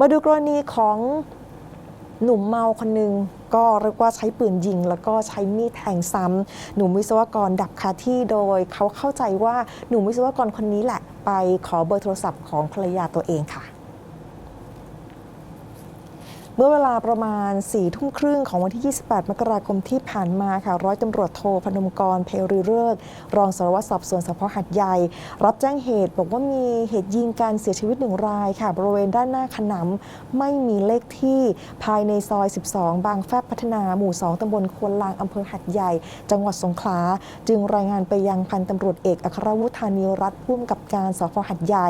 มาดูกรณีของหนุ่มเมาคนหนึ่งก็เรียกว่าใช้ปืนยิง แล้วก็ใช้มีดแทงซ้ำหนุ่มวิศวกรดับคาที่โดย เขาเข้าใจว่าหนุ่มวิศวกรคนนี้แหละ ไปขอเบอร์โทรศัพท์ของภรรยาตัวเองค่ะ เมื่อเวลาประมาณ4ี่ทุ่มครึ่งของวันที่ 28 มกราคมที่ผ่านมาค่ะ ร้อยตำรวจโทพนมกรเพรีเริกรองสารวัตรสอบสวนสพหัดใหญ่ รับแจ้งเหตุบอกว่ามีเหตุยิงการเสียชีวิตหนึ่งรายค่ะ บริเวณด้านหน้าขนำไม่มีเลขที่ภายในซอย 12 บางแฟบพัฒนาหมู่ 2 ตำบลควนลางอำเภอหัดใหญ่ จังหวัดสงขลา จึงรายงานไปยังพันตำรวจเอกอัครวุฒานีรัตน์ผู้กำกับการสพหัดใหญ่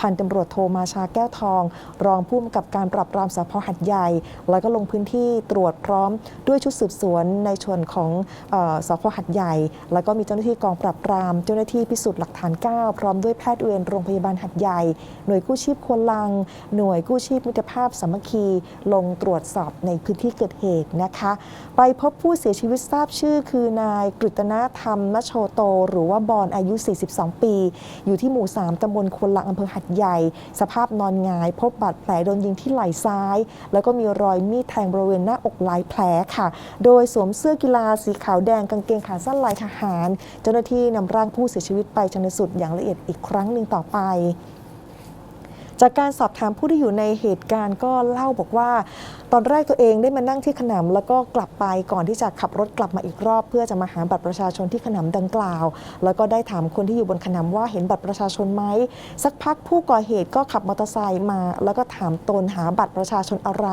พันตำรวจโทมาชาแก้วทอง รองผู้กำกับการปราบปรามสพหัดใหญ่แล้วก็ลงพื้นที่ตรวจพร้อมด้วยชุดสืบสวนในส่วนของออสพหัดใหญ่ แล้วก็มีเจ้าหน้าที่กองปราบปราม เจ้าหน้าที่พิสูจน์หลักฐาน 9 พร้อมด้วยแพทย์เวรโรงพยาบาลหัดใหญ่ หน่วยกู้ชีพควนลัง หน่วยกู้ชีพมิตรภาพสามัคคี ลงตรวจสอบในพื้นที่เกิดเหตุนะคะ ไปพบผู้เสียชีวิตทราบชื่อ คือนายกฤตนาธรรมนโชโต หรือว่าบอนอายุ 42 ปี อยู่ที่หมู่ 3 ตำบลควนลังอำเภอหัดใหญ่ สภาพนอนงาย พบบาดแผลโดนยิงที่ไหล่ซ้าย แล้วก็มีรอยมีดแทงบริเวณหน้าอกหลายแผลค่ะ โดยสวมเสื้อกีฬาสีขาวแดงกางเกงขาสั้นลายทหาร เจ้าหน้าที่นำร่างผู้เสียชีวิตไปชันสูตรอย่างละเอียดอีกครั้งหนึ่งต่อไป จากการสอบถามผู้ที่อยู่ในเหตุการณ์ก็เล่าบอกว่า ตอนแรกตัวเองได้มานั่งที่ขนำแล้วก็กลับไปก่อนที่จะขับรถกลับมาอีกรอบ เพื่อจะมาหาบัตรประชาชนที่ขนำดังกล่าว แล้วก็ได้ถามคนที่อยู่บนขนำว่าเห็นบัตรประชาชนไหมสักพักผู้ก่อเหตุก็ขับมอเตอร์ไซค์มา แล้วก็ถามตนหาบัตรประชาชนอะไร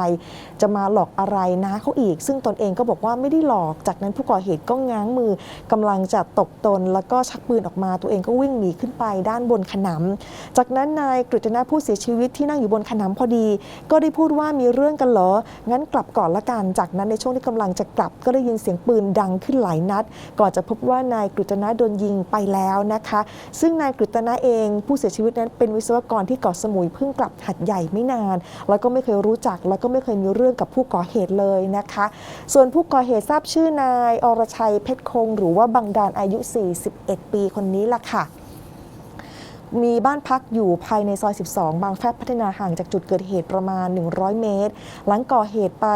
จะมาหลอกอะไรนะเขาอีก ซึ่งตนเองก็บอกว่าไม่ได้หลอก จากนั้นผู้ก่อเหตุก็ง้างมือกำลังจะตบตน แล้วก็ชักปืนออกมาตัวเองก็วิ่งหนีขึ้นไปด้านบนขนำจากนั้นนายกฤษณะผู้เสียชีวิตที่นั่งอยู่บนขนำพอดี ก็ได้พูดว่ามีเรื่องกันเหรอ งั้นกลับก่อนละกัน จากนั้นในช่วงที่กำลังจะกลับ ก็ได้ยินเสียงปืนดังขึ้นหลายนัด ก่อนจะพบว่านายกฤษณะโดนยิงไปแล้วนะคะ ซึ่งนายกฤษณะเองผู้เสียชีวิตนั้นเป็นวิศวกรที่เกาะสมุยเพิ่งกลับหัดใหญ่ไม่นาน แล้วก็ไม่เคยรู้จัก แล้วก็ไม่เคยมีเรื่องกับผู้ก่อเหตุเลยนะคะ ส่วนผู้ก่อเหตุทราบชื่อนายอรชัยเพชรคง หรือว่าบังดาลอายุ 41 ปีคนนี้ล่ะค่ะ มีบ้านพักอยู่ภายในซอย 12 บางแฟบพัฒนาห่างจากจุดเกิดเหตุประมาณ 100 เมตร หลังก่อเหตุไป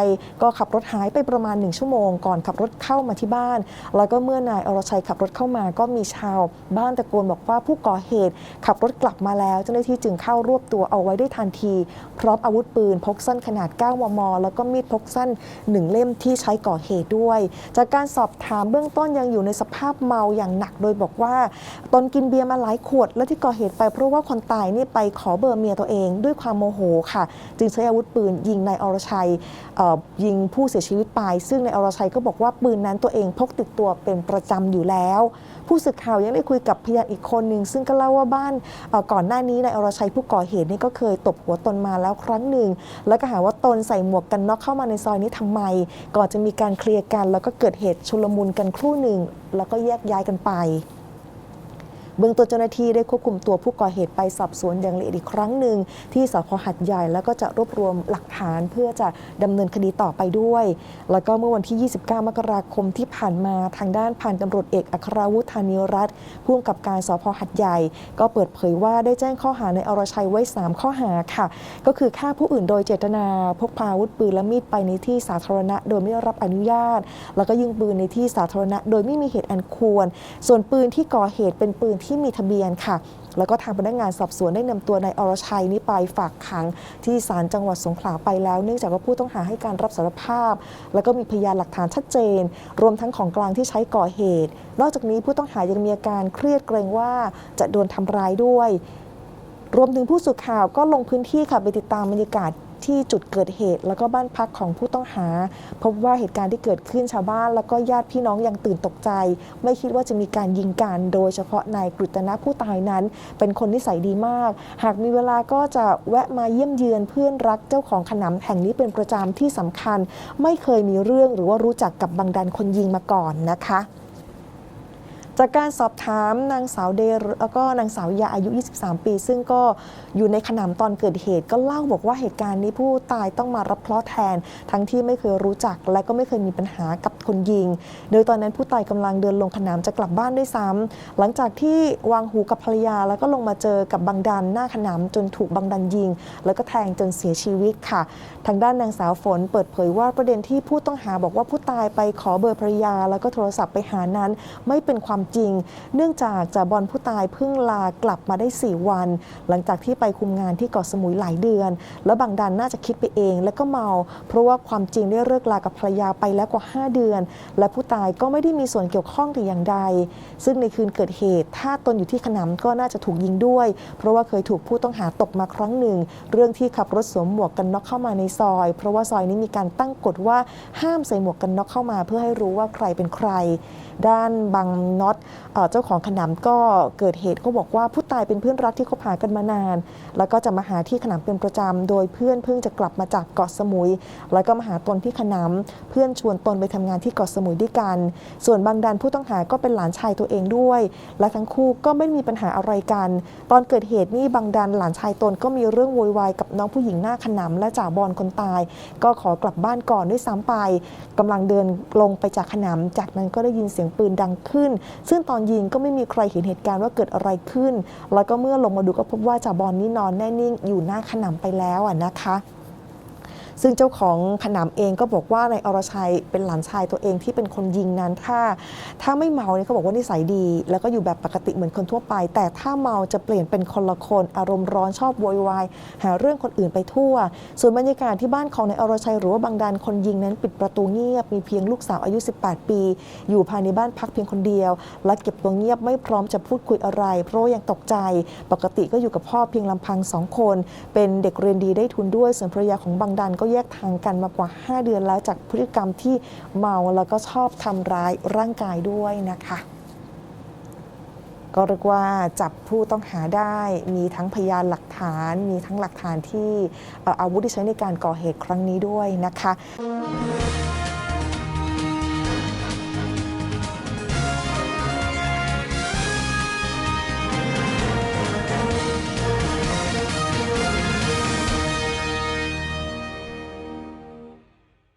ก็ขับรถหายไปประมาณ 1 ชั่วโมง ก่อนขับรถเข้ามาที่บ้าน แล้วก็เมื่อนายอรชัยขับรถเข้ามา ก็มีชาวบ้านตะโกนบอกว่าผู้ก่อเหตุ ขับรถกลับมาแล้วเจ้าหน้าที่จึงเข้ารวบตัวเอาไว้ได้ทันที พร้อมอาวุธปืนพกสั้นขนาด 9 มม แล้วก็มีดพกสั้น 1 เล่มที่ใช้ก่อเหตุด้วย จากการสอบถามเบื้องต้นยังอยู่ในสภาพเมาอย่างหนักโดยบอกว่าตนกินเบียร์มาหลายขวดและที่ก่อเหตุไปเพราะว่าคนตายนี่ไปขอเบอร์เมียตัวเองด้วยความโมโหค่ะ จึงใช้อาวุธปืนยิงนายอรชัยยิงผู้เสียชีวิตไป ซึ่งนายอรชัยก็บอกว่าปืนนั้นตัวเองพกติดตัวเป็นประจำอยู่แล้ว ผู้สื่อข่าวยังได้คุยกับพยานอีกคนหนึ่งซึ่งก็เล่าว่าบ้านก่อนหน้านี้นายอรชัยผู้ก่อเหตุนี่ก็เคยตบหัวตนมาแล้วครั้งหนึ่ง แล้วก็หาว่าตนใส่หมวกกันน็อกเข้ามาในซอยนี้ทำไม ก่อนจะมีการเคลียร์กัน แล้วก็เกิดเหตุชุลมุนกันครู่หนึ่ง แล้วก็แยกย้ายกันไป เบื้องต้นเจ้าหน้าที่ได้ควบคุมตัวผู้ก่อเหตุไปสอบสวนอย่างละเอียดอีกครั้งหนึ่งที่สพหัดใหญ่แล้วก็จะรวบรวมหลักฐานเพื่อจะดำเนินคดีต่อไปด้วย แล้วก็เมื่อวันที่ 29 มกราคมที่ผ่านมาทางด้านพันตำรวจเอกอัครวุฒานิรัตน์ผู้กำกับการสพหัดใหญ่ ก็เปิดเผยว่าได้แจ้งข้อหาในอรชัยไว้ 3 ข้อหาค่ะ ก็คือฆ่าผู้อื่นโดยเจตนาพกพาอาวุธปืนและมีดไปในที่สาธารณะ โดยไม่ได้รับอนุญาต แล้วก็ยิงปืนในที่สาธารณะ โดยไม่มีเหตุอันควร ส่วนปืนที่ก่อเหตุเป็นปืนที่ที่มีทะเบียนค่ะ แล้วก็ทางพนักงานสอบสวนได้นำตัวนายอรชัยนี้ไปฝากขัง ที่ศาลจังหวัดสงขลาไปแล้ว เนื่องจากว่าผู้ต้องหาให้การรับสารภาพ แล้วก็มีพยานหลักฐานชัดเจน รวมทั้งของกลางที่ใช้ก่อเหตุ นอกจากนี้ผู้ต้องหายังมีอาการเครียดเกรงว่าจะโดนทำร้ายด้วย รวมถึงผู้สื่อข่าวก็ลงพื้นที่ค่ะไปติดตามบรรยากาศ ที่จุดเกิดเหตุ แล้วก็บ้านพักของผู้ต้องหา พบว่าเหตุการณ์ที่เกิดขึ้นชาวบ้าน แล้วก็ญาติพี่น้องยังตื่นตกใจ ไม่คิดว่าจะมีการยิงกันโดยเฉพาะนายกฤตนะผู้ตายนั้น เป็นคนนิสัยดีมาก หากมีเวลาก็จะแวะมาเยี่ยมเยือนเพื่อนรักเจ้าของขนำแห่งนี้เป็นประจำที่สำคัญ ไม่เคยมีเรื่องหรือว่ารู้จักกับบังดันคนยิงมาก่อนนะคะ จากการสอบถามนางสาวเดรแล้วก็นางสาวยาอายุ 23 ปี ซึ่งก็อยู่ในขนำตอนเกิดเหตุ ก็เล่าบอกว่าเหตุการณ์นี้ผู้ตายต้องมารับเคราะห์แทน ทั้งที่ไม่เคยรู้จัก และก็ไม่เคยมีปัญหากับคนยิง โดยตอนนั้นผู้ตายกำลังเดินลงขนำจะกลับบ้านด้วยซ้ำหลังจากที่วางหูกับภรรยา แล้วก็ลงมาเจอกับบังดันหน้าขนำจนถูกบังดันยิง แล้วก็แทงจนเสียชีวิตค่ะ ทางด้านนางสาวฝนเปิดเผยว่าประเด็นที่ผู้ต้องหาบอกว่าผู้ตายไปขอเบอร์ภรรยา แล้วก็โทรศัพท์ไปหานั้น ไม่เป็นความจริง เนื่องจากจ่าบอลผู้ตายเพิ่งลากลับมาได้ 4 วัน หลังจากที่ไปคุมงานที่เกาะสมุยหลายเดือน แล้วบางดันน่าจะคิดไปเองแล้วก็เมา เพราะว่าความจริงได้เลิกลากับภรรยาไปแล้วกว่า 5 เดือน และผู้ตายก็ไม่ได้มีส่วนเกี่ยวข้องแต่อย่างใด ซึ่งในคืนเกิดเหตุ ถ้าตนอยู่ที่ขนำก็น่าจะถูกยิงด้วย เพราะว่าเคยถูกผู้ต้องหาตบมาครั้งหนึ่ง เรื่องที่ขับรถสวมหมวกกันน็อกเข้ามาในซอย เพราะว่าซอยนี้มีการตั้งกฎว่าห้ามใส่หมวกกันน็อกเข้ามา เพื่อให้รู้ว่าใครเป็นใคร ด้านบางน็อตเอ่อเจ้าของขนำก็เกิดเหตุเขาบอกว่าผู้ตายเป็นเพื่อนรักที่คบหากันมานาน แล้วก็จะมาหาที่ขนำเป็นประจำโดยเพื่อนเพิ่งจะกลับมาจากเกาะสมุย แล้วก็มาหาตนที่ขนำเพื่อนชวนตนไปทำงานที่เกาะสมุยด้วยกัน ส่วนบางดันผู้ต้องหาก็เป็นหลานชายตัวเองด้วย และทั้งคู่ก็ไม่มีปัญหาอะไรกัน ตอนเกิดเหตุนี่บางดันหลานชายตนก็มีเรื่องโวยวายกับน้องผู้หญิงหน้าขนำและจ่าบอลคนตาย ก็ขอกลับบ้านก่อนด้วยซ้ำไปกำลังเดินลงไปจากขนำจากนั้นก็ได้ยินเสียงปืนดังขึ้นซึ่งตอนยิงก็ไม่มีใครเห็นเหตุการณ์ว่าเกิดอะไรขึ้น แล้วก็เมื่อลงมาดูก็พบว่าจ่าบอลนี่นอนแน่นิ่งอยู่หน้าขนำไปแล้วอะนะคะ ซึ่งเจ้าของขนำเองก็บอกว่านายอรชัยเป็นหลานชายตัวเองที่เป็นคนยิงนั้นถ้า ถ้าไม่เมาเนี่ยเขาบอกว่านิสัยดี แล้วก็อยู่แบบปกติเหมือนคนทั่วไป แต่ถ้าเมาจะเปลี่ยนเป็นคนละคนอารมณ์ร้อนชอบโวยวายหาเรื่องคนอื่นไปทั่ว ส่วนบรรยากาศที่บ้านของนายอรชัยหรือว่าบางดันคนยิงนั้นปิดประตูเงียบมีเพียงลูกสาวอายุ 18 ปี อยู่ภายในบ้านพักเพียงคนเดียว และเก็บตัวเงียบไม่พร้อมจะพูดคุยอะไร เพราะว่ายังตกใจ ปกติก็อยู่กับพ่อเพียงลำพังสองคน เป็นเด็กเรียนดีได้ทุนด้วยส่วนภรรยาของบางดันก็แยกทางกันมากว่า 5 เดือนแล้วจากพฤติกรรมที่เมาแล้วก็ชอบทำร้ายร่างกายด้วยนะคะ ก็เรียกว่าจับผู้ต้องหาได้มีทั้งพยานหลักฐาน มีทั้งหลักฐานที่อาวุธที่ใช้ในการก่อเหตุครั้งนี้ด้วยนะคะ